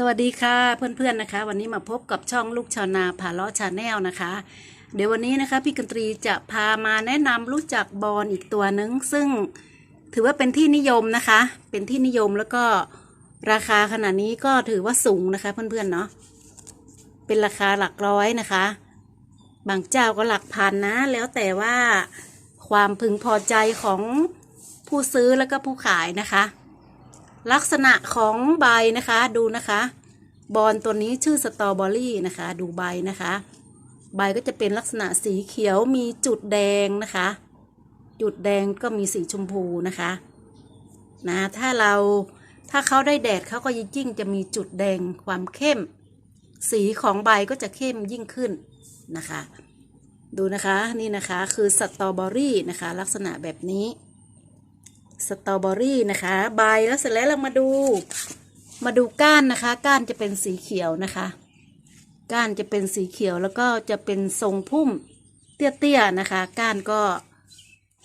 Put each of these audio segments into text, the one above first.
สวัสดีค่ะเพื่อนๆนะคะ วันนี้มาพบกับช่องลูกชาวนาผาล้อชาแนลนะคะ เดี๋ยววันนี้นะคะพี่กันตรีจะพามาแนะนำรู้จักบอลอีกตัวหนึ่งซึ่งถือว่าเป็นที่นิยมนะคะ เป็นที่นิยมแล้วก็ราคาขนาดนี้ก็ถือว่าสูงนะคะเพื่อนๆเนาะเป็นราคาหลักร้อยนะคะ บางเจ้าก็หลักพันนะ แล้วแต่ว่าความพึงพอใจของผู้ซื้อแล้วก็ผู้ขายนะคะลักษณะของใบนะคะดูนะคะ บอลตัวนี้ชื่อสตรอเบอรี่นะคะ ดูใบนะคะ ใบก็จะเป็นลักษณะสีเขียวมีจุดแดงนะคะ จุดแดงก็มีสีชมพูนะคะนะถ้าเราถ้าเขาได้แดดเขาก็ยิ่งจะมีจุดแดงความเข้ม สีของใบก็จะเข้มยิ่งขึ้นนะคะ ดูนะคะนี่นะคะคือสตรอเบอรี่นะคะ ลักษณะแบบนี้สตรอเบอรี่นะคะ ใบแล้วเสร็จแล้วเรามาดู มาดูก้านนะคะ ก้านจะเป็นสีเขียวนะคะ ก้านจะเป็นสีเขียวแล้วก็จะเป็นทรงพุ่มเตี้ยๆนะคะ ก้านก็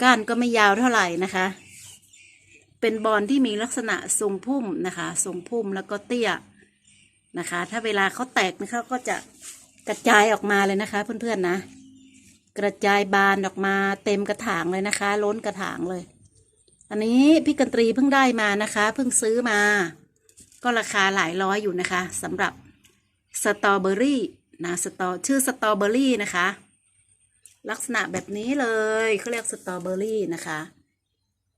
ก้านก็ไม่ยาวเท่าไหร่นะคะ เป็นบอลที่มีลักษณะทรงพุ่มนะคะทรงพุ่มแล้วก็เตี้ยนะคะ ถ้าเวลาเขาแตกนะคะก็จะกระจายออกมาเลยนะคะ เพื่อนๆนะ กระจายบานออกมาเต็มกระถางเลยนะคะ ล้นกระถางเลย อันนี้พี่กันตรีเพิ่งได้มานะคะ เพิ่งซื้อมา ก็ราคาหลายร้อยอยู่นะคะสำหรับสตรอเบอรี่นะสตรอชื่อสตรอเบอรี่นะคะ ลักษณะแบบนี้เลยเขาเรียกสตรอเบอรี่นะคะ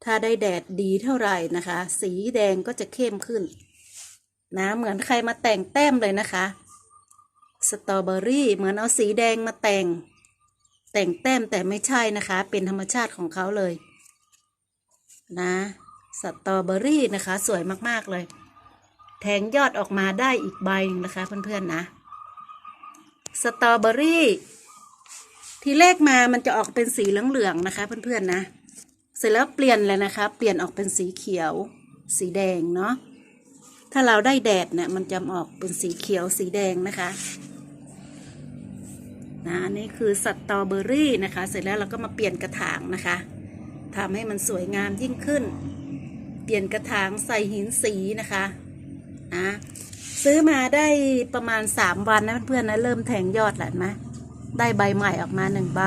ถ้าได้แดดดีเท่าไหร่นะคะ สีแดงก็จะเข้มขึ้น นะเหมือนใครมาแต่งแต้มเลยนะคะสตรอเบอรี่เหมือนเอาสีแดงมาแต่ง แต่งแต้มแต่ไม่ใช่นะคะ เป็นธรรมชาติของเขาเลย นะสตรอเบอรี่นะคะ สวยมาก ๆ เลย แทงยอดออกมาได้อีกใบหนึ่งนะคะเพื่อนๆนะ สตรอเบอรี่ ทีแรกมามันจะออกเป็นสีเหลืองๆนะคะเพื่อนๆนะ เสร็จแล้วเปลี่ยนเลยนะคะ เปลี่ยนออกเป็นสีเขียว สีแดงเนาะ ถ้าเราได้แดดเนี่ยมันจะออกเป็นสีเขียวสีแดงนะคะนะนี่คือสตรอเบอรี่นะคะ เสร็จแล้วเราก็มาเปลี่ยนกระถางนะคะทำให้มันสวยงามยิ่งขึ้น เปลี่ยนกระถางใส่หินสีนะคะ นะ ซื้อมาได้ประมาณสามวันนะเพื่อนๆนะเริ่มแทงยอดแล้วนะได้ใบใหม่ออกมาหนึ่งใบ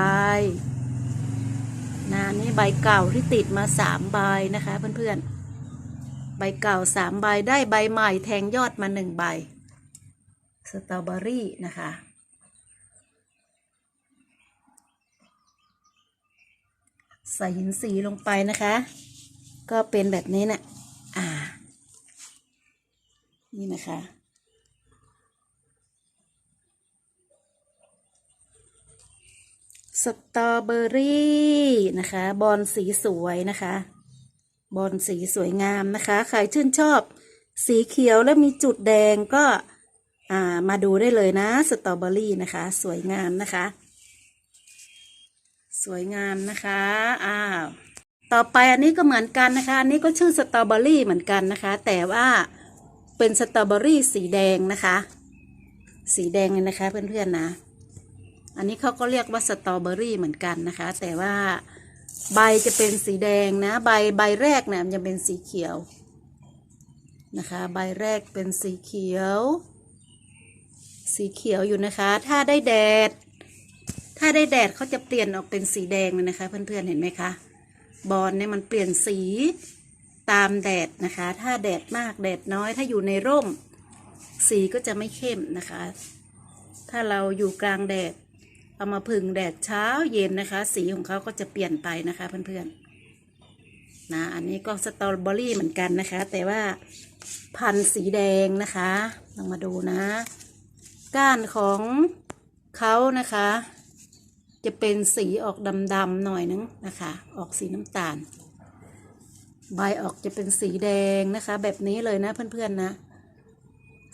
นะนี่ใบเก่าที่ติดมาสามใบนะคะเพื่อนๆ ใบเก่าสามใบได้ใบใหม่แทงยอดมาหนึ่งใบสตรอเบอรี่นะคะใส่หินสีลงไปนะคะ ก็เป็นแบบนี้นะ่ะ อ่า นะคะ สตรอเบอรี่นะคะ บอลสีสวยนะคะ บอลสีสวยงามนะคะ ใครชื่นชอบสีเขียวและมีจุดแดงก็มาดูได้เลยนะ สตรอเบอรี่นะคะ สวยงามนะคะ สวยงามนะคะอ้าวต่อไปอันนี้ก็เหมือนกันนะคะ อันนี้ก็ชื่อสตรอเบอรี่เหมือนกันนะคะ แต่ว่า เป็นสตรอเบอรี่สีแดงนะคะ สีแดงเลยนะคะเพื่อนๆนะ อันนี้เขาก็เรียกว่าสตรอเบอรี่เหมือนกันนะคะ แต่ว่าใบจะเป็นสีแดงนะ ใบใบแรกเนี่ยมันจะเป็นสีเขียวนะคะ ใบแรกเป็นสีเขียว สีเขียวอยู่นะคะ ถ้าได้แดด ถ้าได้แดดเขาจะเปลี่ยนออกเป็นสีแดงเลยนะคะ เพื่อนๆเห็นไหมคะบอลเนี่ยมันเปลี่ยนสี ตามแดดนะคะ ถ้าแดดมากแดดน้อย ถ้าอยู่ในร่ม สีก็จะไม่เข้มนะคะ ถ้าเราอยู่กลางแดด เอามาพึ่งแดดเช้าเย็นนะคะ สีของเขาก็จะเปลี่ยนไปนะคะเพื่อนๆนะอันนี้ก็สตรอเบอรี่เหมือนกันนะคะ แต่ว่าพันธุ์สีแดงนะคะลองมาดูนะ ก้านของเขานะคะ จะเป็นสีออกดำๆหน่อยนึงนะคะ ออกสีน้ำตาล ใบออกจะเป็นสีแดงนะคะ แบบนี้เลยนะเพื่อนๆนะ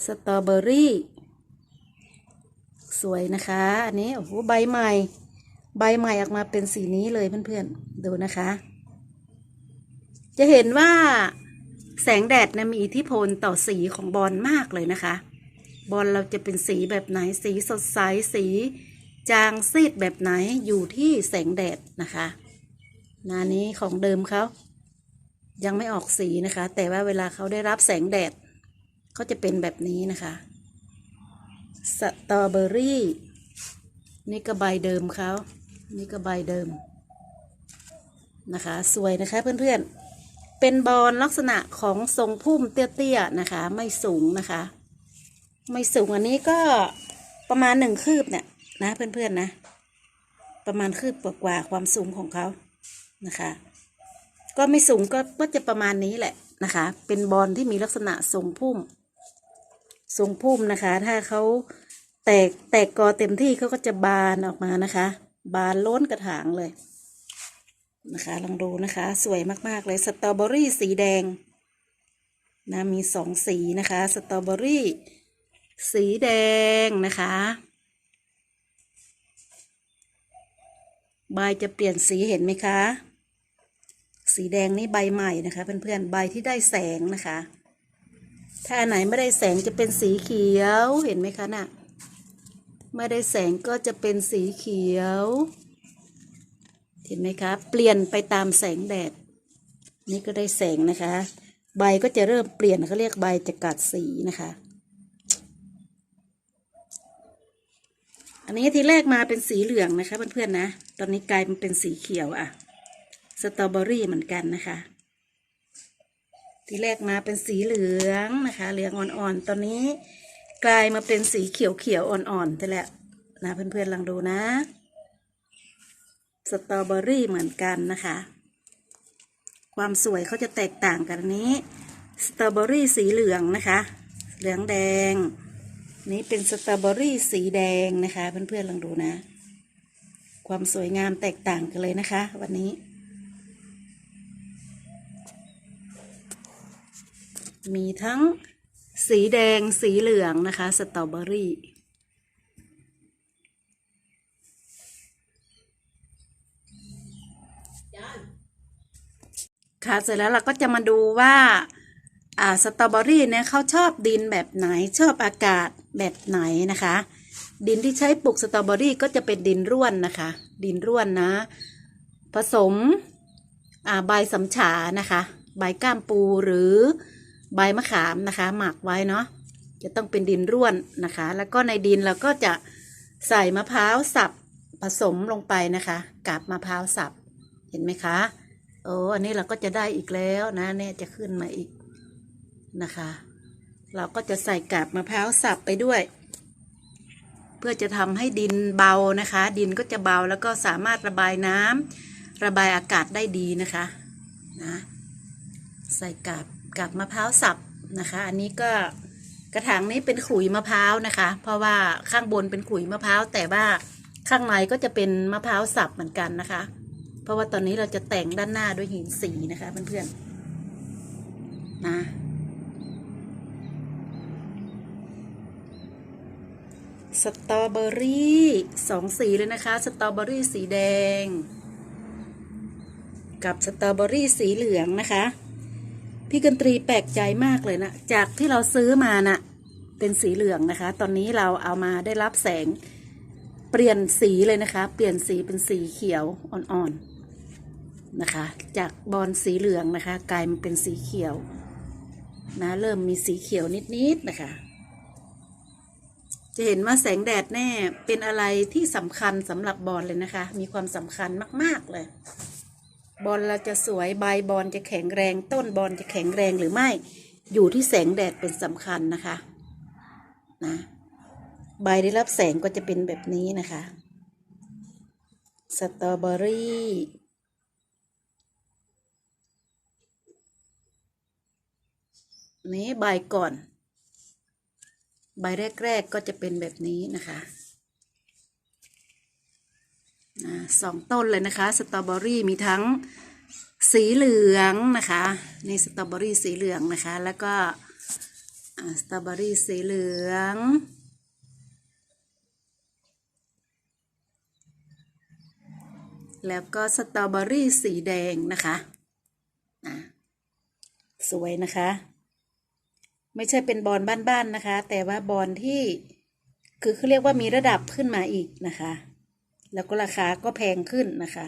สตรอเบอรี่สวยนะคะ อันนี้โอ้โหใบใหม่ ใบใหม่ออกมาเป็นสีนี้เลยเพื่อนๆดูนะคะ จะเห็นว่าแสงแดดนะมีอิทธิพลต่อสีของบอลมากเลยนะคะ บอลเราจะเป็นสีแบบไหนสีสดใสสีจางซีดแบบไหนอยู่ที่แสงแดดนะคะนานี้ของเดิมเขา ยังไม่ออกสีนะคะ แต่ว่าเวลาเขาได้รับแสงแดดเขาจะเป็นแบบนี้นะคะสตรอเบอรี่ นี่ก็ใบเดิมเขานี่ก็ใบเดิมนะคะ สวยนะคะเพื่อนๆ เป็นบอลลักษณะของทรงพุ่มเตี้ยๆนะคะ ไม่สูงนะคะ ไม่สูงอันนี้ก็ประมาณหนึ่งคืบเนี่ยนะเพื่อนๆนะ ประมาณคืบกว่าๆความสูงของเขานะคะ ก็ไม่สูงก็ก็จะประมาณนี้แหละนะคะ เป็นบอลที่มีลักษณะทรงพุ่ม ทรงพุ่มนะคะ ถ้าเขาแตกแตกกอเต็มที่เขาก็จะบานออกมานะคะ บานล้นกระถางเลยนะคะ ลองดูนะคะ สวยมากๆเลยสตรอเบอรี่สีแดงนะมีสองสีนะคะสตรอเบอรี่สีแดงนะคะใบจะเปลี่ยนสีเห็นไหมคะ สีแดงนี่ใบใหม่นะคะ เพื่อนๆใบที่ได้แสงนะคะ ถ้าอันไหนไม่ได้แสงจะเป็นสีเขียวเห็นไหมคะน่ะไม่ได้แสงก็จะเป็นสีเขียว เห็นไหมคะ เปลี่ยนไปตามแสงแดด นี่ก็ได้แสงนะคะ ใบก็จะเริ่มเปลี่ยนเขาเรียกใบจะกัดสีนะคะ อันนี้ทีแรกมาเป็นสีเหลืองนะคะเพื่อนๆนะ ตอนนี้กลายมาเป็นสีเขียวอะ สตรอเบอรี่เหมือนกันนะคะ ทีแรกมาเป็นสีเหลืองนะคะ เหลืองอ่อนๆ ตอนนี้กลายมาเป็นสีเขียวๆ อ่อนๆไปแล้วนะเพื่อนๆลองดูนะ สตรอเบอรี่เหมือนกันนะคะ ความสวยเขาจะแตกต่างกันอันนี้ สตรอเบอรี่สีเหลืองนะคะ เหลืองแดง นี่เป็นสตรอเบอรี่สีแดงนะคะ เพื่อนๆลองดูนะ ความสวยงามแตกต่างกันเลยนะคะ วันนี้ มีทั้งสีแดงสีเหลืองนะคะ สตรอเบอรี่ ค่ะ เสร็จแล้วเราก็จะมาดูว่าอ่าสตรอเบอรี่เนี่ยเขาชอบดินแบบไหนชอบอากาศแบบไหนนะคะ ดินที่ใช้ปลูกสตรอเบอรี่ก็จะเป็นดินร่วนนะคะ ดินร่วนนะ ผสมอ่าใบสำฉานะคะ ใบก้ามปูหรือ ใบมะขามนะคะ หมักไว้เนาะจะต้องเป็นดินร่วนนะคะ แล้วก็ในดินเราก็จะใส่มะพร้าวสับผสมลงไปนะคะกับมะพร้าวสับเห็นไหมคะโอ้อันนี้เราก็จะได้อีกแล้วนะเนี่ยจะขึ้นมาอีกนะคะ เราก็จะใส่กาบมะพร้าวสับไปด้วย เพื่อจะทำให้ดินเบานะคะ ดินก็จะเบาแล้วก็สามารถระบายน้ำระบายอากาศได้ดีนะคะนะใส่กาบ กาบมะพร้าวสับนะคะ อันนี้ก็กระถางนี้เป็นขุยมะพร้าวนะคะ เพราะว่าข้างบนเป็นขุยมะพร้าวแต่ว่าข้างในก็จะเป็นมะพร้าวสับเหมือนกันนะคะ เพราะว่าตอนนี้เราจะแต่งด้านหน้าด้วยหินสีนะคะเพื่อนๆนะสตรอเบอรี่สองสีเลยนะคะ สตรอเบอรี่สีแดง กับสตรอเบอรี่สีเหลืองนะคะ พี่กันตรีแปลกใจมากเลยนะ จากที่เราซื้อมานะ่ะ เป็นสีเหลืองนะคะ ตอนนี้เราเอามาได้รับแสงเปลี่ยนสีเลยนะคะ เปลี่ยนสีเป็นสีเขียวอ่อนๆนะคะ จากบอลสีเหลืองนะคะ กลายมาเป็นสีเขียว นะ เริ่มมีสีเขียวนิดๆนะคะ จะเห็นว่าแสงแดดแน่เป็นอะไรที่สำคัญสำหรับบอลเลยนะคะ มีความสำคัญมาก ๆเลย บอลเราจะสวยใบบอลจะแข็งแรงต้นบอลจะแข็งแรงหรือไม่ อยู่ที่แสงแดดเป็นสำคัญนะคะนะใบได้รับแสงก็จะเป็นแบบนี้นะคะสตรอเบอรี่นี้ใบก่อน ใบแรก ๆ ก็จะเป็นแบบนี้นะคะนะ สองต้นเลยนะคะสตรอเบอรี่มีทั้งสีเหลืองนะคะนี่สตรอเบอรี่สีเหลืองนะคะ แล้วก็สตรอเบอรี่สีเหลืองแล้วก็สตรอเบอรี่สีแดงนะคะอะสวยนะคะ ไม่ใช่เป็นบอลบ้านๆนะคะ แต่ว่าบอลที่คือเขาเรียกว่ามีระดับขึ้นมาอีกนะคะ แล้วก็ราคาก็แพงขึ้นนะคะ